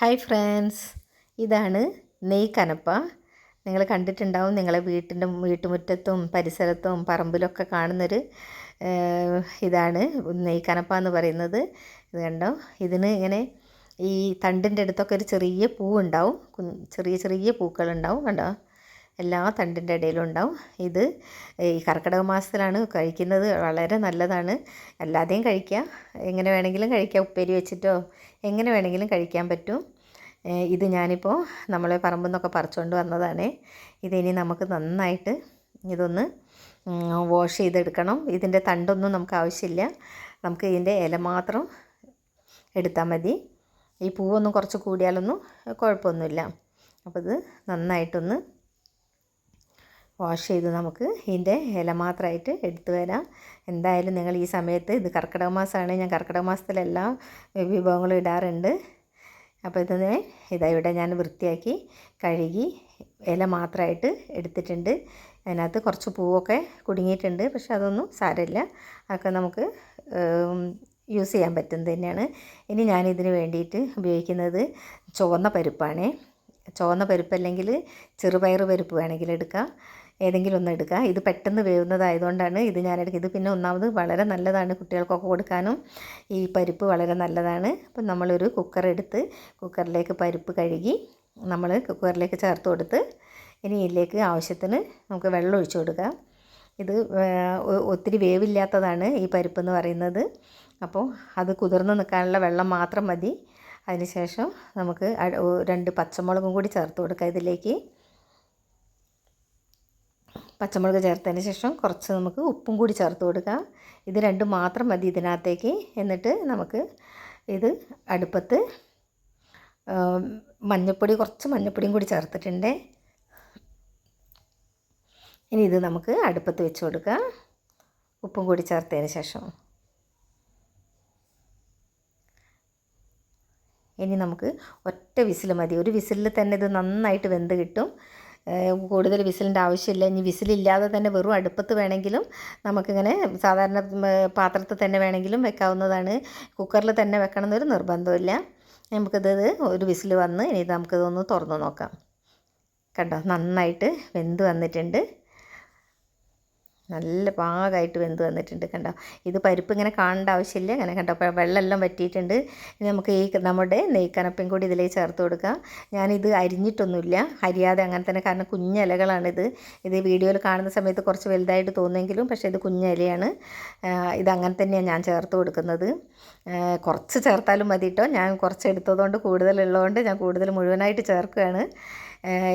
Hi friends. ഇതാണ് നെയ് കനപ്പ. നിങ്ങൾ കണ്ടിട്ടുണ്ടാവും നിങ്ങളെ വീട്ടിന്റെ വീട്ടുമുറ്റത്തും പരിസരത്തും പറമ്പിലൊക്കെ കാണുന്നൊരു ഇതാണ് നെയ് കനപ്പ എന്ന് പറയുന്നത്. ഇത് കണ്ടോ? ഇതിന് ഇങ്ങനെ ഈ തണ്ടിന്റെ അടുത്തൊക്കെ ഒരു ചെറിയ പൂവുണ്ടാവും. ചെറിയ ചെറിയ പൂക്കളുണ്ടാവും. കണ്ടോ? എല്ലാ തണ്ടിന്റെ ഇടയിലും ഉണ്ടാവും. ഇത് ഈ കർക്കിടക മാസത്തിലാണ് കഴിക്കുന്നത്. വളരെ നല്ലതാണ്. അല്ലാതെയും കഴിക്കാം. എങ്ങനെ വേണമെങ്കിലും കഴിക്കാം. ഉപ്പേരി വെച്ചിട്ടോ എങ്ങനെ വേണമെങ്കിലും കഴിക്കാൻ പറ്റും. ഇത് ഞാനിപ്പോൾ നമ്മളെ പറമ്പിൽ നിന്നൊക്കെ പറിച്ചുകൊണ്ട് വന്നതാണ്. ഇതിനി നമുക്ക് നന്നായിട്ട് ഇതൊന്ന് വാഷ് ചെയ്തെടുക്കണം. ഇതിന്റെ തണ്ടൊന്നും നമുക്ക് ആവശ്യമില്ല. നമുക്ക് ഇതിന്റെ ഇല മാത്രം എടുത്താൽ മതി. ഈ പൂവൊന്നും കുറച്ച് കൂടിയാലൊന്നും കുഴപ്പമൊന്നുമില്ല. അപ്പോൾ ഇത് നന്നായിട്ടൊന്ന് വാഷ് ചെയ്ത് നമുക്ക് ഇതിന്റെ ഇല മാത്രമായിട്ട് എടുത്തു വരാം. എന്തായാലും നിങ്ങൾ ഈ സമയത്ത് ഇത് കർക്കിടക മാസമാണ്. ഞാൻ കർക്കിടക മാസത്തിലെല്ലാ വിഭവങ്ങളും ഇടാറുണ്ട്. അപ്പോൾ ഇതിനെ ഇതാ ഇവിടെ ഞാൻ വൃത്തിയാക്കി കഴുകി ഇല മാത്രമായിട്ട് എടുത്തിട്ടുണ്ട്. അതിനകത്ത് കുറച്ച് പൂവൊക്കെ കുടുങ്ങിയിട്ടുണ്ട് പക്ഷെ അതൊന്നും സാരമില്ല. അതൊക്കെ നമുക്ക് യൂസ് ചെയ്യാൻ പറ്റുന്നത് തന്നെയാണ്. ഇനി ഞാനിതിന് വേണ്ടിയിട്ട് ഉപയോഗിക്കുന്നത് ചുവന്ന പരിപ്പാണ്. ചുവന്ന പരിപ്പ് അല്ലെങ്കിൽ ചെറുപയർ പരിപ്പ് വേണമെങ്കിൽ എടുക്കാം. ഏതെങ്കിലും ഒന്ന് എടുക്കുക. ഇത് പെട്ടെന്ന് വേവുന്നതായതുകൊണ്ടാണ് ഇത് ഞാൻ എടുക്കുക ഇത് പിന്നെ ഒന്നാമത് വളരെ നല്ലതാണ് കുട്ടികൾക്കൊക്കെ കൊടുക്കാനും. ഈ പരിപ്പ് വളരെ നല്ലതാണ്. അപ്പം നമ്മളൊരു കുക്കർ എടുത്ത് കുക്കറിലേക്ക് പരിപ്പ് കഴുകി നമ്മൾ കുക്കറിലേക്ക് ചേർത്ത് കൊടുത്ത് ഇനി ഇതിലേക്ക് ആവശ്യത്തിന് നമുക്ക് വെള്ളം ഒഴിച്ചു കൊടുക്കാം ഇത് ഒത്തിരി വേവില്ലാത്തതാണ് ഈ പരിപ്പ് എന്ന് പറയുന്നത്. അപ്പോൾ അത് കുതിർന്ന് നിൽക്കാനുള്ള വെള്ളം മാത്രം മതി. അതിനുശേഷം നമുക്ക് രണ്ട് പച്ചമുളകും കൂടി ചേർത്ത് കൊടുക്കാം ഇതിലേക്ക്. പച്ചമുളക് ചേർത്തതിന് ശേഷം കുറച്ച് നമുക്ക് ഉപ്പും കൂടി ചേർത്ത് കൊടുക്കാം. ഇത് രണ്ടും മാത്രം മതി ഇതിനകത്തേക്ക്. എന്നിട്ട് നമുക്ക് ഇത് അടുപ്പത്ത് മഞ്ഞൾപ്പൊടി കുറച്ച് മഞ്ഞൾപ്പൊടിയും കൂടി ചേർത്തിട്ടുണ്ട്. ഇനി ഇത് നമുക്ക് അടുപ്പത്ത് വെച്ച് കൊടുക്കാം. ഉപ്പും കൂടി ചേർത്തതിന് ശേഷം. ഇനി നമുക്ക് ഒറ്റ വിസിൽ മതി. ഒരു വിസിലിൽ തന്നെ ഇത് നന്നായിട്ട് വെന്ത് കിട്ടും. കൂടുതൽ വിസിലിന്റെ ആവശ്യമില്ല. ഇനി വിസിലില്ലാതെ തന്നെ വെറും അടുപ്പത്ത് വേണമെങ്കിലും നമുക്കിങ്ങനെ സാധാരണ പാത്രത്തിൽ തന്നെ വേണമെങ്കിലും വെക്കാവുന്നതാണ്. കുക്കറിൽ തന്നെ വെക്കണം എന്നൊരു നിർബന്ധമില്ല നമുക്കിത് ഒരു വിസിൽ വന്ന് ഇനി നമുക്കിതൊന്ന് തുറന്ന് നോക്കാം. കണ്ടോ? നന്നായിട്ട് വെന്ത് വന്നിട്ടുണ്ട്. നല്ല പാകമായിട്ട് വെന്ത് വന്നിട്ടുണ്ട് കണ്ടോ? ഇത് പരിപ്പ് ഇങ്ങനെ കാണേണ്ട ആവശ്യമില്ല. ഇങ്ങനെ കണ്ടോ? വെള്ളമെല്ലാം വറ്റിയിട്ടുണ്ട്. ഇനി നമുക്ക് ഈ നമ്മുടെ നെയ്ക്കനപ്പയും കൂടി ഇതിലേക്ക് ചേർത്ത് കൊടുക്കാം. ഞാനിത് അരിഞ്ഞിട്ടൊന്നുമില്ല. അരിയാതെ അങ്ങനെ തന്നെ കാരണം കുഞ്ഞിലകളാണിത് ഇത് വീഡിയോയിൽ കാണുന്ന സമയത്ത് കുറച്ച് വലുതായിട്ട് തോന്നുമെങ്കിലും പക്ഷേ ഇത് കുഞ്ഞിലയാണ് ഇതങ്ങനെ തന്നെയാണ് ഞാൻ ചേർത്ത് കൊടുക്കുന്നത്. കുറച്ച് ചേർത്താലും മതി കേട്ടോ. ഞാൻ കുറച്ച് എടുത്തതുകൊണ്ട് കൂടുതലുള്ളതുകൊണ്ട് ഞാൻ കൂടുതൽ മുഴുവനായിട്ട് ചേർക്കുകയാണ്.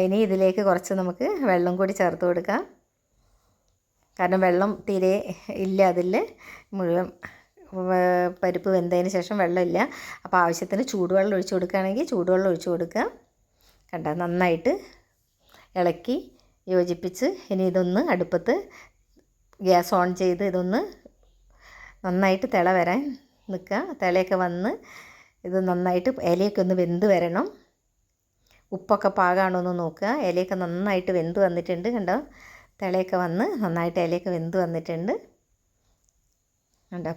ഇനി ഇതിലേക്ക് കുറച്ച് നമുക്ക് വെള്ളം കൂടി ചേർത്ത് കൊടുക്കാം. കാരണം വെള്ളം തീരെ ഇല്ല അതിൽ. മുഴുവൻ പരിപ്പ് വെന്തതിന് ശേഷം വെള്ളമില്ല. അപ്പോൾ ആവശ്യത്തിന് ചൂടുവെള്ളം ഒഴിച്ച് കൊടുക്കുകയാണെങ്കിൽ ചൂടുവെള്ളം ഒഴിച്ച് കൊടുക്കുക. കണ്ട? നന്നായിട്ട് ഇളക്കി യോജിപ്പിച്ച് ഇനി ഇതൊന്ന് അടുപ്പത്ത് ഗ്യാസ് ഓൺ ചെയ്ത് ഇതൊന്ന് നന്നായിട്ട് തിള വരാൻ നിൽക്കുക. തിളയൊക്കെ വന്ന് ഇത് നന്നായിട്ട് ഇലയൊക്കെ ഒന്ന് വെന്ത് വരണം. ഉപ്പൊക്കെ പാകാണോ എന്ന് നോക്കുക. ഇലയൊക്കെ നന്നായിട്ട് വെന്ത് വന്നിട്ടുണ്ട്. കണ്ടോ? തിളയൊക്കെ വന്ന് നന്നായിട്ട് ഇലയൊക്കെ വെന്ത് വന്നിട്ടുണ്ട്. കണ്ടോ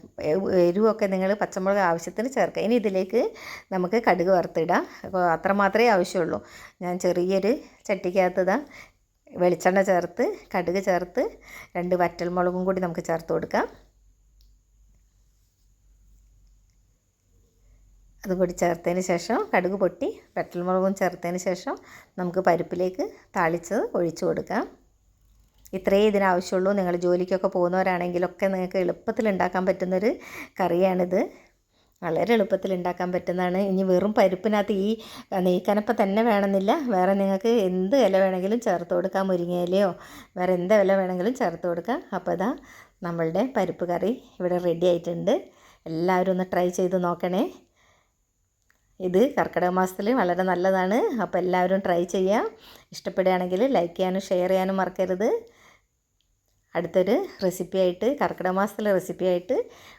എരിവൊക്കെ നിങ്ങൾ പച്ചമുളക് ആവശ്യത്തിന് ചേർക്കുക. ഇനി ഇതിലേക്ക് നമുക്ക് കടുക് വറുത്തിടാം. അപ്പോൾ അത്ര മാത്രമേ ആവശ്യമുള്ളൂ. ഞാൻ ചെറിയൊരു ചട്ടിക്കകത്ത് ഇതാ വെളിച്ചെണ്ണ ചേർത്ത് കടുക് ചേർത്ത് രണ്ട് വറ്റൽമുളകും കൂടി നമുക്ക് ചേർത്ത് കൊടുക്കാം. അതും കൂടി ചേർത്തതിന് ശേഷം കടുക് പൊട്ടി വറ്റൽമുളകും ചേർത്തതിന് ശേഷം നമുക്ക് പരിപ്പിലേക്ക് താളിച്ചത് ഒഴിച്ചു കൊടുക്കാം. ഇത്രയേ ഇതിനാവശ്യമുള്ളൂ. നിങ്ങൾ ജോലിക്കൊക്കെ പോകുന്നവരാണെങ്കിലൊക്കെ നിങ്ങൾക്ക് എളുപ്പത്തിൽ ഉണ്ടാക്കാൻ പറ്റുന്നൊരു കറിയാണിത്. വളരെ എളുപ്പത്തിൽ ഉണ്ടാക്കാൻ പറ്റുന്നതാണ്. ഇനി വെറും പരിപ്പിനകത്ത് ഈ നെയ്ക്കനപ്പ തന്നെ വേണമെന്നില്ല. വേറെ നിങ്ങൾക്ക് എന്ത് ഇല വേണമെങ്കിലും ചേർത്ത് കൊടുക്കാം മുരിങ്ങയിലയോ. വേറെ എന്ത് ഇല വേണമെങ്കിലും ചേർത്ത് കൊടുക്കാം. അപ്പോൾ ഇതാ നമ്മളുടെ പരിപ്പ് കറി ഇവിടെ റെഡി ആയിട്ടുണ്ട്. എല്ലാവരും ഒന്ന് ട്രൈ ചെയ്ത് നോക്കണേ. ഇത് കർക്കിടക മാസത്തിൽ വളരെ നല്ലതാണ്. അപ്പോൾ എല്ലാവരും ട്രൈ ചെയ്യാം. ഇഷ്ടപ്പെടുകയാണെങ്കിൽ ലൈക്ക് ചെയ്യാനും ഷെയർ ചെയ്യാനും മറക്കരുത്. അടുത്തൊരു റെസിപ്പിയായിട്ട് കർക്കിടക മാസത്തിലെ റെസിപ്പി ആയിട്ട്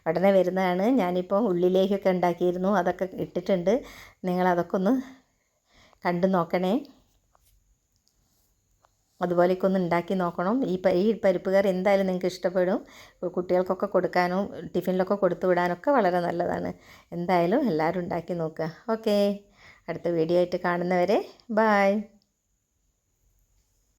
ഉടനെ വരുന്നതാണ്. ഞാനിപ്പോൾ ഉള്ളിലേക്കൊക്കെ ഉണ്ടാക്കിയിരുന്നു അതൊക്കെ ഇട്ടിട്ടുണ്ട്. നിങ്ങളതൊക്കെ ഒന്ന് കണ്ടു നോക്കണേ. അതുപോലെയൊക്കെ ഒന്ന് ഉണ്ടാക്കി നോക്കണം. ഈ ഈ പരിപ്പ് കറി എന്തായാലും നിങ്ങൾക്ക് ഇഷ്ടപ്പെടും. കുട്ടികൾക്കൊക്കെ കൊടുക്കാനും ടിഫിനിലൊക്കെ കൊടുത്തു വിടാനൊക്കെ വളരെ നല്ലതാണ്. എന്തായാലും എല്ലാവരും ഉണ്ടാക്കി നോക്കുക. ഓക്കേ. അടുത്ത വീഡിയോ ആയിട്ട് കാണുന്നവരെ ബായ്